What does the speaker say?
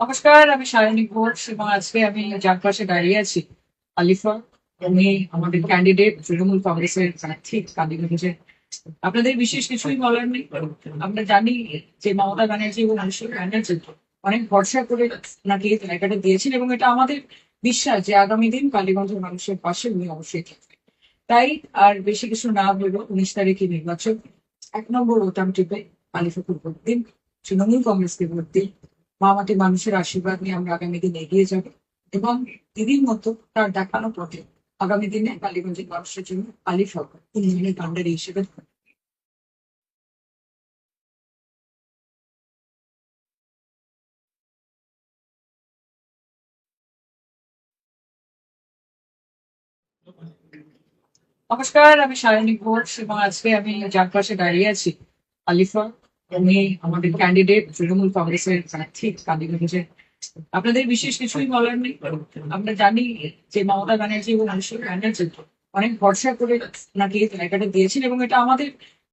নমস্কার, আমি সায়নী ঘোষ এবং আজকে আমি যার পাশে দাঁড়িয়ে আছি, আলিফা। উনি আমাদের ক্যান্ডিডেট তৃণমূল কংগ্রেসের প্রার্থী কালীগঞ্জে আপনাদের বিশেষ কিছুই বলার নেই। আমরা জানি যে মমতা ব্যানার্জি এবং অভিষেক ব্যানার্জি অনেক ভরসা করে ওনাকে এই জায়গাটা দিয়েছেন এবং এটা আমাদের বিশ্বাস যে আগামী দিন কালীগঞ্জের মানুষের পাশে উনি অবশ্যই থাকবেন। তাই আর বেশি কিছু না বলব উনিশ তারিখে নির্বাচন, এক নম্বর ওটাম টিপে ভোট দিন, তৃণমূল কংগ্রেসকে ভোট দিন। মামাটি মানুষের আশীর্বাদ নিয়ে আমরা আগামী দিন এগিয়ে যাব এবং দিদির মতো তার দেখানো পথে আগামী দিনে কালীগঞ্জের মানুষের জন্য আলী সরকার তিনজনের কাণ্ডারি হিসেবে নমস্কার, আমি সায়নী ঘোষ এবং আজকে আমি যার পাশে দাঁড়িয়ে আছি আলিফা উনি আমাদের ক্যান্ডিডেট তৃণমূল কংগ্রেসের প্রার্থী কালীগঞ্জে আপনাদের বিশেষ কিছুই বলার নেই। আমরা জানি যে মমতা ব্যানার্জি এবং অভিষেক ব্যানার্জি অনেক ভরসা করে এই জায়গাটা দিয়েছেন এবং এটা আমাদের